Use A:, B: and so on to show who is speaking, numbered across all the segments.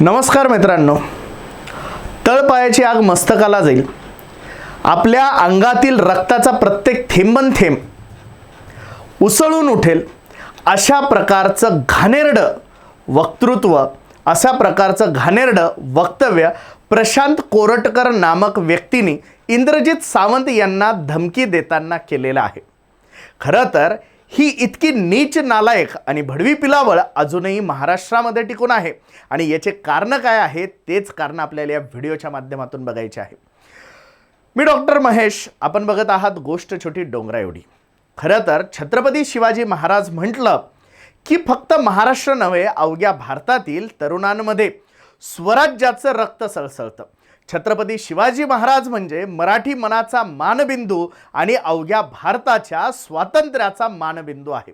A: नमस्कार मित्रांनो. तळपायाची आग मस्तकाला जाईल. आपल्या अंगातील रक्ताचा प्रत्येक थेंबन थेंब उसळून उठेल. अशा प्रकारचं घाणेरडं वक्तृत्व अशा प्रकारचं घाणेरडं वक्तव्य प्रशांत कोरटकर नामक व्यक्तीने इंद्रजित सावंत यांना धमकी देताना केलेलं आहे. खरं तर ही इतकी नीच नालायक आणि भडवी पिलावळ अजूनही महाराष्ट्रामध्ये टिकून आहे. आणि याचे कारणं काय आहेत तेच कारण आपल्याला या व्हिडिओच्या माध्यमातून बघायचे आहे. मी डॉक्टर महेश आपण बघत आहात गोष्ट छोटी डोंगरा एवढी. खरं तर छत्रपती शिवाजी महाराज म्हटलं की फक्त महाराष्ट्र नव्हे अवघ्या भारतातील तरुणांमध्ये स्वराज्याचं रक्त सळसळतं. छत्रपती शिवाजी महाराज म्हणजे मराठी मनाचा मानबिंदू आणि अवघ्या भारताच्या स्वातंत्र्याचा मानबिंदू आहे.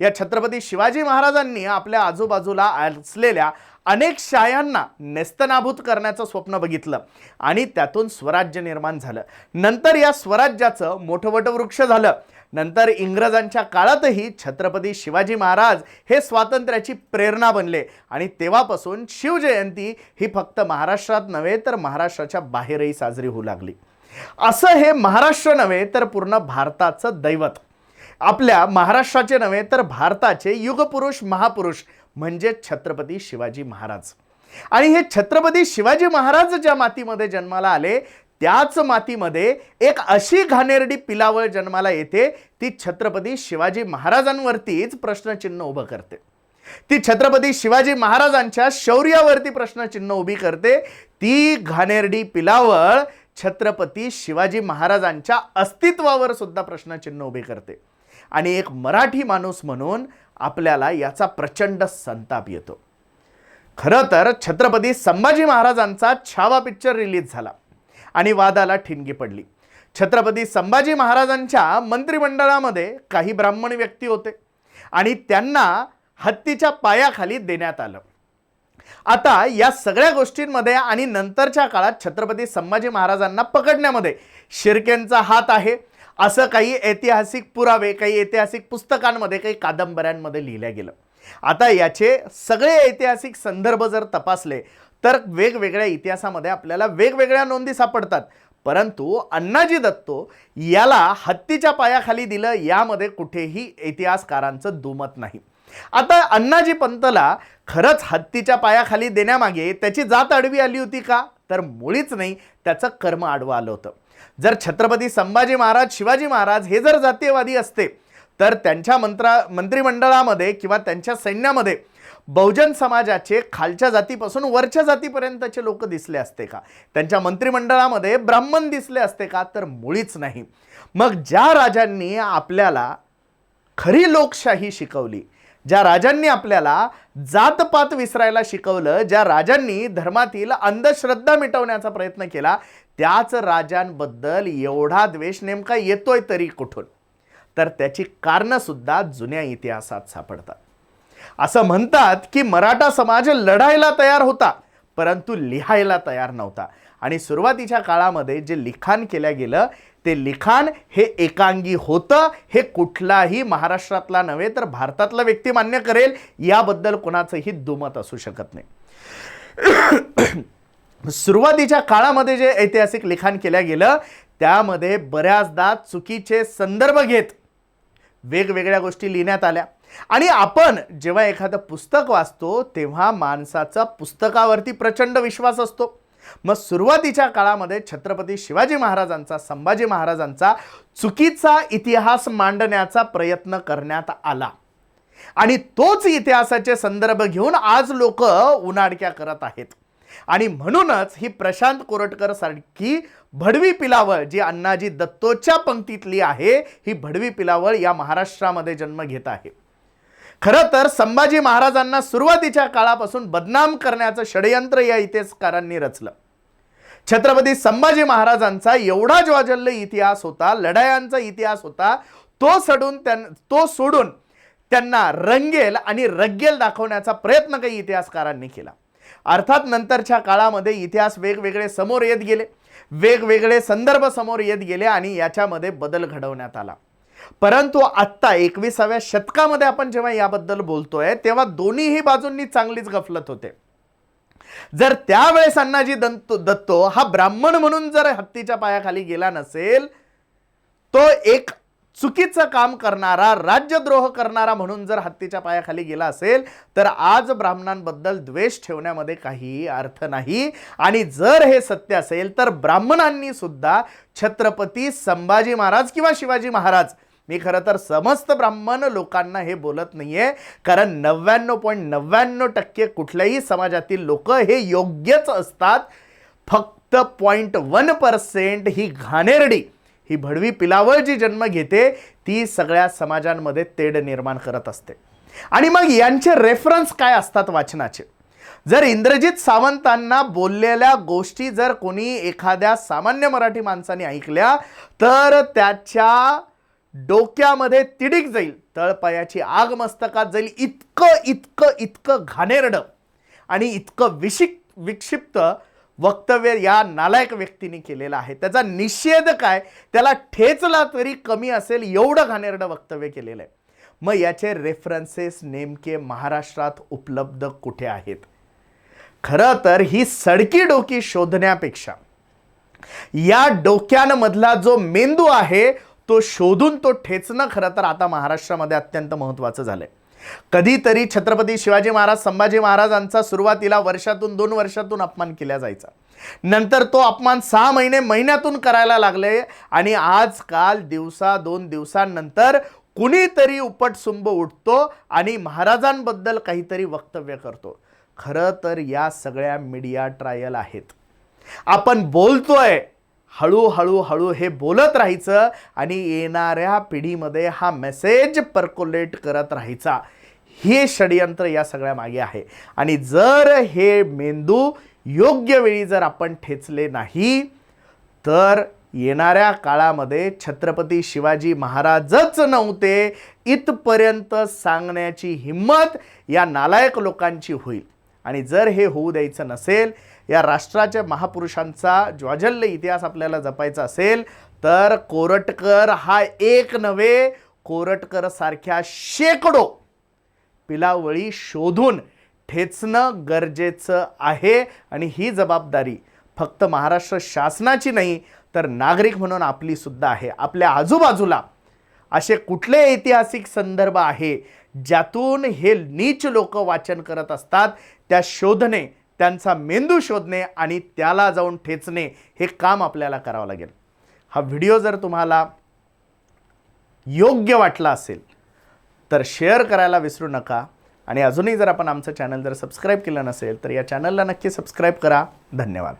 A: या छत्रपती शिवाजी महाराजांनी आपल्या आजूबाजूला असलेल्या अनेक शायांना नेस्तनाभूत करण्याचं स्वप्न बघितलं आणि त्यातून स्वराज्य निर्माण झालं. नंतर या स्वराज्याचं मोठं वटवृक्ष झालं. नंतर इंग्रजांच्या काळातही छत्रपती शिवाजी महाराज हे स्वातंत्र्याची प्रेरणा बनले. आणि तेव्हापासून शिवजयंती ही फक्त महाराष्ट्रात नव्हे तर महाराष्ट्राच्या बाहेरही साजरी होऊ लागली. असं हे महाराष्ट्र नव्हे तर पूर्ण भारताचं दैवत. आपल्या महाराष्ट्राचे नव्हे तर भारताचे युगपुरुष महापुरुष म्हणजे छत्रपती शिवाजी महाराज. आणि हे छत्रपती शिवाजी महाराज ज्या मातीमध्ये जन्माला आले त्याच मातीमध्ये एक अशी घाणेरडी पिलावळ जन्माला येते ती छत्रपती शिवाजी महाराजांवरतीच प्रश्नचिन्ह उभं करते. ती छत्रपती शिवाजी महाराजांच्या शौर्यावरती प्रश्नचिन्ह उभी करते ती घाणेरडी पिलावळ छत्रपती शिवाजी महाराजांच्या अस्तित्वावर सुद्धा प्रश्नचिन्ह उभे करते. आणि एक मराठी माणूस म्हणून आपल्याला याचा प्रचंड संताप येतो. खरं तर छत्रपती संभाजी महाराजांचा छावा पिक्चर रिलीज झाला. आणि वादाला ठिणगी पडली. छत्रपती संभाजी महाराजांच्या मंत्रिमंडळामध्ये काही ब्राह्मण व्यक्ती होते आणि त्यांना हत्तीच्या पायाखाली देण्यात आलं. आता या सगळ्या गोष्टींमध्ये आणि नंतरच्या काळात छत्रपती संभाजी महाराजांना पकडण्यामध्ये शिर्केंचा हात आहे. असं काही ऐतिहासिक पुरावे काही ऐतिहासिक पुस्तकांमध्ये काही कादंबऱ्यांमध्ये लिहिलं गेलं. आता याचे सगळे ऐतिहासिक संदर्भ जर तपासले तर वेगवेगळ्या इतिहासामध्ये आपल्याला वेगवेगळ्या नोंदी सापडतात. परंतु अण्णाजी दत्तो याला हत्तीच्या पायाखाली दिलं यामध्ये कुठेही इतिहासकारांचं दुमत नाही. आता अण्णाजी पंतला खरंच हत्तीच्या पायाखाली देण्यामागे त्याची जात आडवी आली होती का? तर मुळीच नाही त्याचं कर्म आडवं आलं होतं. जर छत्रपती संभाजी महाराज शिवाजी महाराज हे जर जातीयवादी असते तर त्यांच्या मंत्रा मंत्रिमंडळामध्ये किंवा त्यांच्या सैन्यामध्ये बहुजन समाजाचे खालच्या जातीपासून वरच्या जातीपर्यंतचे लोक दिसले असते का? त्यांच्या मंत्रिमंडळामध्ये ब्राह्मण दिसले असते का? तर मुळीच नाही. मग ज्या राजांनी आपल्याला खरी लोकशाही शिकवली ज्या राजांनी आपल्याला जातपात विसरायला शिकवलं ज्या राजांनी धर्मातील अंधश्रद्धा मिटवण्याचा प्रयत्न केला त्याच राजांबद्दल एवढा द्वेष नेमका येतोय तरी कुठून? तर त्याची कारणं सुद्धा जुन्या इतिहासात सापडतात. असं म्हणतात की मराठा समाज लढायला तयार होता परंतु लिहायला तयार नव्हता. आणि सुरुवातीच्या काळामध्ये जे लिखाण केलं गेलं ते लिखाण हे एकांगी होतं हे कुठलाही महाराष्ट्रातला नव्हे तर भारतातला व्यक्ती मान्य करेल याबद्दल कोणाचंही दुमत असू शकत नाही. सुरुवातीच्या काळामध्ये जे ऐतिहासिक लिखाण केलं गेलं त्यामध्ये बऱ्याचदा चुकीचे संदर्भ घेत वेगवेगळ्या गोष्टी लिहिण्यात आल्या. आणि आपण जेव्हा एखादं पुस्तक वाचतो तेव्हा माणसाचा पुस्तकावरती प्रचंड विश्वास असतो. मग सुरुवातीच्या काळामध्ये छत्रपती शिवाजी महाराजांचा संभाजी महाराजांचा चुकीचा इतिहास मांडण्याचा प्रयत्न करण्यात आला. आणि तोच इतिहासाचे संदर्भ घेऊन आज लोक उनाडक्या करत आहेत. आणि म्हणूनच ही प्रशांत कोरटकर सारखी भडवी पिलावळ जी अण्णाजी दत्तोच्या पंक्तीतली आहे ही भडवी पिलावळ या महाराष्ट्रामध्ये जन्म घेत आहे. खरं तर संभाजी महाराजांना सुरुवातीच्या काळापासून बदनाम करण्याचं षडयंत्र या इतिहासकारांनी रचलं. छत्रपती संभाजी महाराजांचा एवढा ज्वाजल्य इतिहास होता लढायांचा इतिहास होता तो सोडून त्यां तो सोडून त्यांना रंगेल आणि रग्गेल दाखवण्याचा प्रयत्न काही इतिहासकारांनी केला. अर्थात नंतरच्या काळामध्ये इतिहास वेगवेगळे समोर येत गेले वेगवेगळे संदर्भ समोर येत गेले आणि याच्यामध्ये बदल घडवण्यात आला. परंतु आत्ता एकविसाव्या शतकामध्ये आपण जेव्हा याबद्दल बोलतोय तेव्हा दोन्हीही बाजूंनी चांगलीच गफलत होते. जर त्यावेळेस अण्णाजी दंतो दत्तो हा ब्राह्मण म्हणून जर हत्तीच्या पायाखाली गेला नसेल तो एक चुकीचं काम करणारा राज्यद्रोह करणारा म्हणून जर हत्तीच्या पायाखाली गेला असेल तर आज ब्राह्मणांबद्दल द्वेष ठेवण्यामध्ये काही अर्थ नाही. आणि जर हे सत्य असेल तर ब्राह्मणांनी सुद्धा छत्रपती संभाजी महाराज किंवा शिवाजी महाराज मी खरं तर समस्त ब्राह्मण लोकांना हे बोलत नाही आहे कारण नव्याण्णव पॉईंट नव्याण्णव टक्के कुठल्याही समाजातील लोक हे योग्यच असतात. फक्त पॉईंट वन पर्सेंट ही घाणेरडी ही भडवी पिलावळ जी जन्म घेते ती सगळ्या समाजांमध्ये तेढ निर्माण करत असते. आणि मग यांचे रेफरन्स काय असतात वाचनाचे? जर इंद्रजित सावंतांना बोललेल्या गोष्टी जर कोणी एखाद्या सामान्य मराठी माणसाने ऐकल्या तर त्याच्या डोक्यामध्ये तिडीक जाईल तळपायाची आग मस्तकात जाईल इतकं इतकं इतकं घाणेरडं आणि इतकं विशिक विक्षिप्त वक्तव्य या नालायक व्यक्तीने केलेलं आहे. त्याचा निषेध काय? त्याला ठेचला तरी कमी असेल एवढं घाणेरडं वक्तव्य केलेलं आहे. मग याचे रेफरन्सेस नेमके महाराष्ट्रात उपलब्ध कुठे आहेत? खरं तर ही सडकी डोकी शोधण्यापेक्षा या डोक्यांमधला जो मेंदू आहे तो शोधून तो ठेचणं खरं तर आता महाराष्ट्रामध्ये अत्यंत महत्त्वाचं झालं आहे कधीतरी छत्रपती शिवाजी महाराज संभाजी महाराजांचा सुरुवातीला वर्षातून दोन वर्षातून अपमान केला जायचा. नंतर तो अपमान सहा महिने महिन्यातून करायला लागले आणि आजकाल दिवसा दोन दिवसांनंतर कुणीतरी उपटसुंब उठतो आणि महाराजांबद्दल काहीतरी वक्तव्य करतो. खरं तर या सगळ्या मीडिया ट्रायल आहेत. आपण बोलतोय हळूहळू हळू हे बोलत राहायचं आणि येणाऱ्या पिढीमध्ये हा मेसेज पर्कोलेट करत राहायचा. हे षडयंत्र या सगळ्या मागे आहे. आणि जर हे मेंदू योग्य वेळी जर आपण ठेचले नाही तर येणाऱ्या काळामध्ये छत्रपती शिवाजी महाराजच नव्हते इथपर्यंत सांगण्याची हिंमत या नालायक लोकांची होईल. आणि जर हे होऊ द्यायचं नसेल या राष्ट्राच्या महापुरुषांचा ज्वाजल्य इतिहास आपल्याला जपायचा असेल तर कोरटकर हा एक नव्हे कोरटकर सारख्या शेकडो पिलावळी शोधून ठेचणं गरजेचं आहे. आणि ही जबाबदारी फक्त महाराष्ट्र शासनाची नाही तर नागरिक म्हणून आपलीसुद्धा आहे. आपल्या आजूबाजूला असे कुठले ऐतिहासिक संदर्भ आहे ज्यातून हे नीच लोक वाचन करत असतात त्या शोधणे त्यांचा मेंदू शोधणे आणि त्याला जाऊन ठेचणे हे काम आपल्याला करावं लागेल. हा व्हिडिओ जर तुम्हाला योग्य वाटला असेल तर शेअर करायला विसरू नका. आणि अजूनही जर आपण आमचं चॅनल जर सबस्क्राईब केलं नसेल तर या चॅनलला नक्की सबस्क्राईब करा. धन्यवाद.